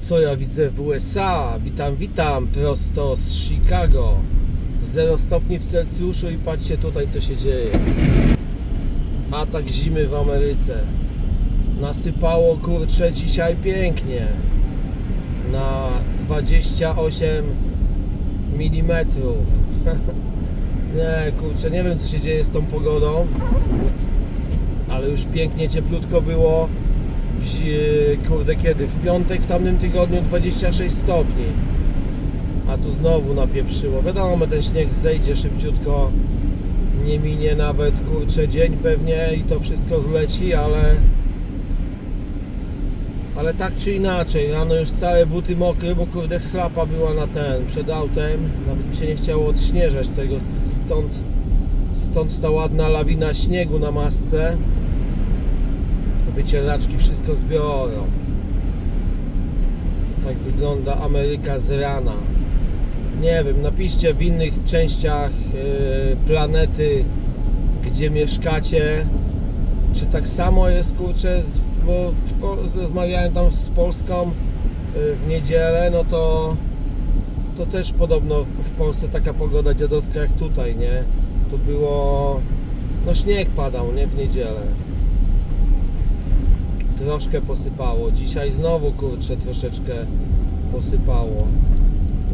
Co ja widzę w USA? Witam, witam, prosto z Chicago. 0 stopni w Celsjuszu i patrzcie tutaj co się dzieje. Atak zimy w Ameryce. Nasypało kurcze dzisiaj pięknie. Na 28 mm. nie, kurczę, nie wiem co się dzieje z tą pogodą. Ale już pięknie cieplutko było. Zi- kurde kiedy? W piątek w tamtym tygodniu 26 stopni. A tu znowu napieprzyło. Wiadomo, ten śnieg zejdzie szybciutko. Nie minie nawet kurczę dzień pewnie i to wszystko zleci, ale ale tak czy inaczej, rano już całe buty mokre, bo kurde chlapa była na ten, przed autem. Nawet mi się nie chciało odśnieżać tego, stąd, stąd ta ładna lawina śniegu na masce. Wycieraczki wszystko zbiorą. Tak wygląda Ameryka z rana. Nie wiem, napiszcie w innych częściach yy, planety, gdzie mieszkacie, czy tak samo jest, kurczę, bo rozmawiałem tam z Polską yy, w niedzielę, no to to też podobno w Polsce taka pogoda dziadowska jak tutaj, nie? Tu było, no śnieg padał, nie? W niedzielę troszkę posypało. Dzisiaj znowu kurczę troszeczkę posypało.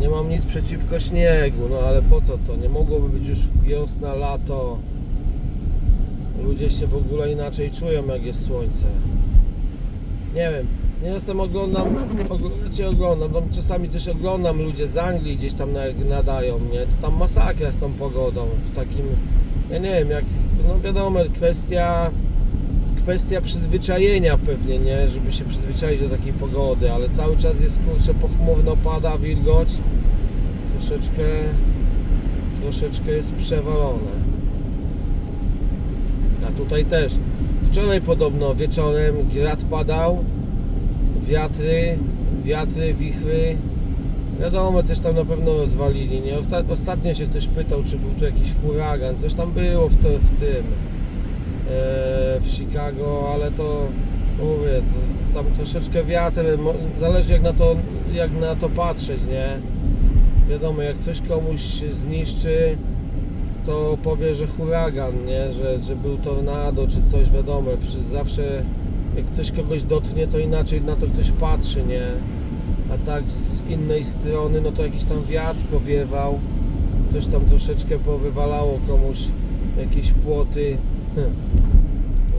Nie mam nic przeciwko śniegu, no ale po co to? Nie mogłoby być już wiosna, lato. Ludzie się w ogóle inaczej czują jak jest słońce. Nie wiem. Nie jestem oglądam, ogl- oglądam, tam czasami coś oglądam, ludzie z Anglii gdzieś tam na- nadają, nie? To tam masakra z tą pogodą, w takim, ja nie wiem, jak, no wiadomo, kwestia kwestia przyzwyczajenia pewnie, nie? Żeby się przyzwyczaić do takiej pogody, ale cały czas jest kurczę pochmurno, pada wilgoć. Troszeczkę troszeczkę jest przewalone. A tutaj też. Wczoraj podobno wieczorem grad padał, wiatry, wiatry, wichry. Wiadomo, coś tam na pewno rozwalili, nie? Osta- Ostatnio się ktoś pytał, czy był tu jakiś huragan, coś tam było w, to, w tym e, w Chicago, ale to mówię, to, tam troszeczkę wiatr, zależy jak na to, jak na to patrzeć, nie? Wiadomo, jak coś komuś zniszczy, to powie, że huragan, nie? Że, że był tornado czy coś, wiadomo, zawsze jak coś kogoś dotknie, to inaczej na to ktoś patrzy, nie? A tak z innej strony, no to jakiś tam wiatr powiewał, coś tam troszeczkę powywalało komuś, jakieś płoty.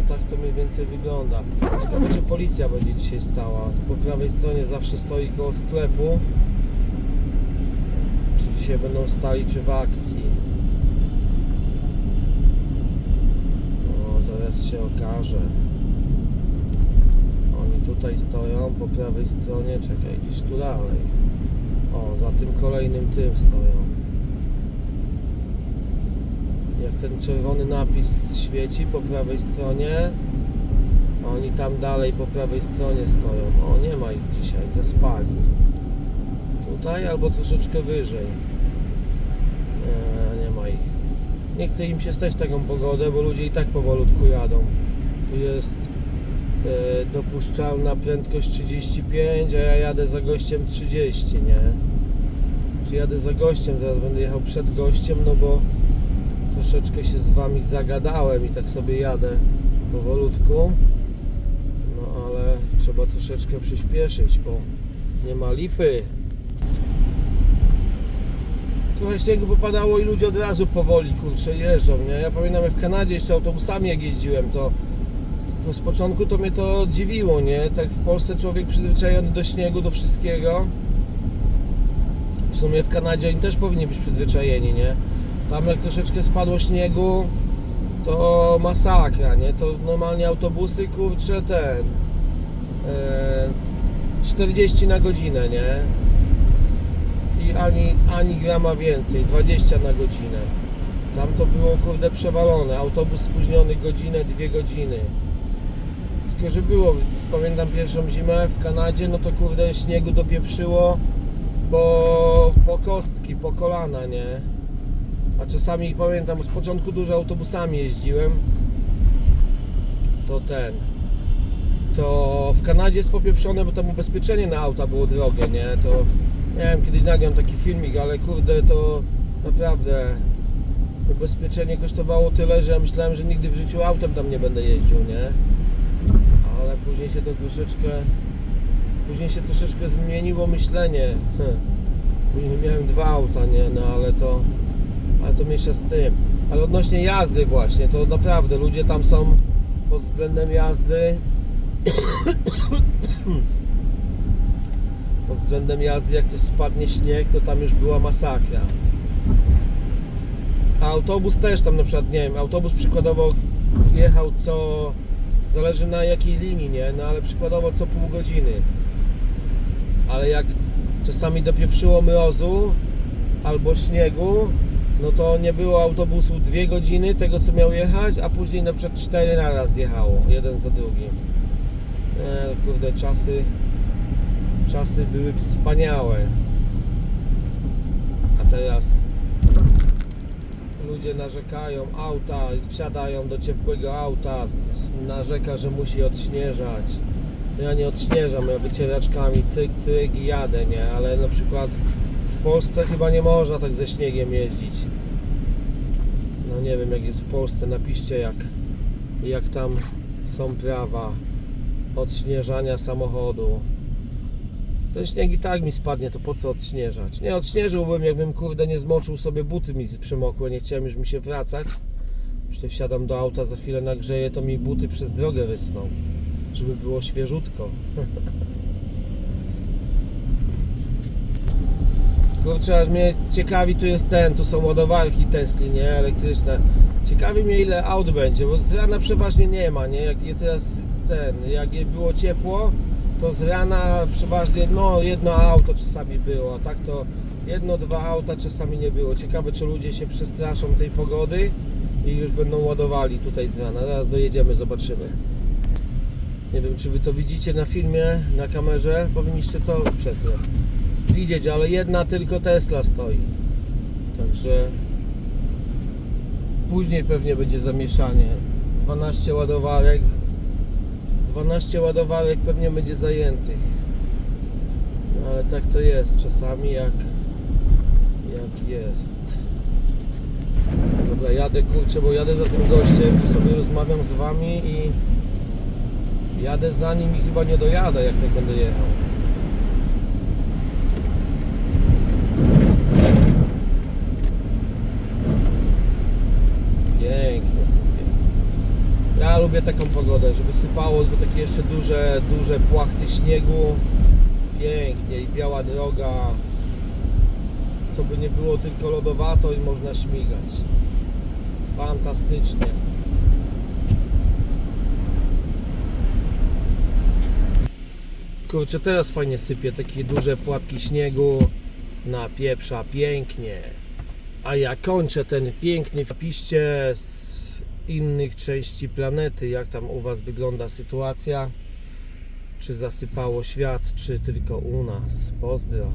Tak to mniej więcej wygląda. Ciekawe czy policja będzie dzisiaj stała. Tu po prawej stronie zawsze stoi koło sklepu. Czy dzisiaj będą stali, czy w akcji. O, zaraz się okaże. Oni tutaj stoją po prawej stronie. Czekaj, gdzieś tu dalej. O, za tym kolejnym tym stoją. Ten czerwony napis świeci po prawej stronie, oni tam dalej po prawej stronie stoją. O, nie ma ich dzisiaj, zaspali. Tutaj albo troszeczkę wyżej. Nie, nie ma ich. Nie chce im się stać taką pogodę, bo ludzie i tak powolutku jadą. Tu jest e, dopuszczalna prędkość 35, a ja jadę za gościem 30, nie? Czy jadę za gościem, zaraz będę jechał przed gościem, no bo troszeczkę się z wami zagadałem i tak sobie jadę powolutku. No ale trzeba troszeczkę przyspieszyć, bo nie ma lipy. Trochę śniegu popadało i ludzie od razu powoli kurczę jeżdżą, nie? Ja pamiętam w Kanadzie jeszcze autobusami jak jeździłem, to tylko z początku to mnie to dziwiło, nie? Tak w Polsce człowiek przyzwyczajony do śniegu, do wszystkiego. W sumie w Kanadzie oni też powinni być przyzwyczajeni, nie? Tam jak troszeczkę spadło śniegu, to masakra, nie? To normalnie autobusy, kurczę, ten... E, 40 na godzinę, nie? I ani, ani grama więcej, 20 na godzinę. Tam to było, kurde, przewalone. Autobus spóźniony godzinę, dwie godziny. Tylko, że było, pamiętam pierwszą zimę w Kanadzie, no to kurde śniegu dopieprzyło po, po kostki, po kolana, nie? A czasami pamiętam, z początku dużo autobusami jeździłem. To ten. to w Kanadzie jest popieprzone, bo tam ubezpieczenie na auta było drogie, nie? To wiem, kiedyś nagram taki filmik, ale kurde, to naprawdę ubezpieczenie kosztowało tyle, że ja myślałem, że nigdy w życiu autem tam nie będę jeździł, nie? Ale później się to troszeczkę później się troszeczkę zmieniło myślenie. Później miałem dwa auta, nie? No ale to ale to mniejsza z tym. Ale odnośnie jazdy właśnie, to naprawdę ludzie tam są pod względem jazdy pod względem jazdy, jak coś spadnie śnieg, to tam już była masakra. A autobus też tam na przykład, nie wiem, autobus przykładowo jechał co, zależy na jakiej linii, nie? No ale przykładowo co pół godziny. Ale jak czasami dopieprzyło mrozu albo śniegu, no to nie było autobusu dwie godziny tego co miał jechać, a później na przykład na raz jechało, jeden za drugim. Nie, kurde, czasy czasy były wspaniałe. A teraz ludzie narzekają, auta, wsiadają do ciepłego auta, narzeka, że musi odśnieżać. Ja nie odśnieżam, ja wycieraczkami cyk, cyk i jadę, nie? Ale na przykład w Polsce chyba nie można tak ze śniegiem jeździć. No nie wiem jak jest w Polsce, napiszcie jak, jak tam są prawa odśnieżania samochodu. Ten śnieg i tak mi spadnie, to po co odśnieżać? Nie odśnieżyłbym, jakbym kurde nie zmoczył sobie buty mi przemokłe, nie chciałem już mi się wracać. Już wsiadam do auta, za chwilę nagrzeję, to mi buty przez drogę wysną. Żeby było świeżutko. Kurczę, aż mnie ciekawi, tu jest ten, tu są ładowarki Tesli, nie, elektryczne. Ciekawi mnie ile aut będzie, bo z rana przeważnie nie ma, nie, jak je teraz ten, jak je było ciepło, to z rana przeważnie, no jedno auto czasami było, a tak to jedno, dwa auta czasami nie było. Ciekawe, czy ludzie się przestraszą tej pogody i już będą ładowali tutaj z rana. Zaraz dojedziemy, zobaczymy. Nie wiem, czy wy to widzicie na filmie, na kamerze, powinniście to przed widzieć, ale jedna tylko Tesla stoi. Także później pewnie będzie zamieszanie. 12 ładowarek 12 ładowarek pewnie będzie zajętych. No ale tak to jest czasami jak jak jest. Dobra, jadę kurczę, bo jadę za tym gościem, tu sobie rozmawiam z wami i jadę za nim i chyba nie dojadę jak tak będę jechał. Pięknie sobie. Ja lubię taką pogodę, żeby sypało tylko takie jeszcze duże, duże płachty śniegu. Pięknie i biała droga. Co by nie było tylko lodowato i można śmigać. Fantastycznie. Kurczę, teraz fajnie sypie, takie duże płatki śniegu na pieprza, pięknie. A ja kończę ten piękny wpiście z innych części planety, jak tam u Was wygląda sytuacja. Czy zasypało świat, czy tylko u nas. Pozdro.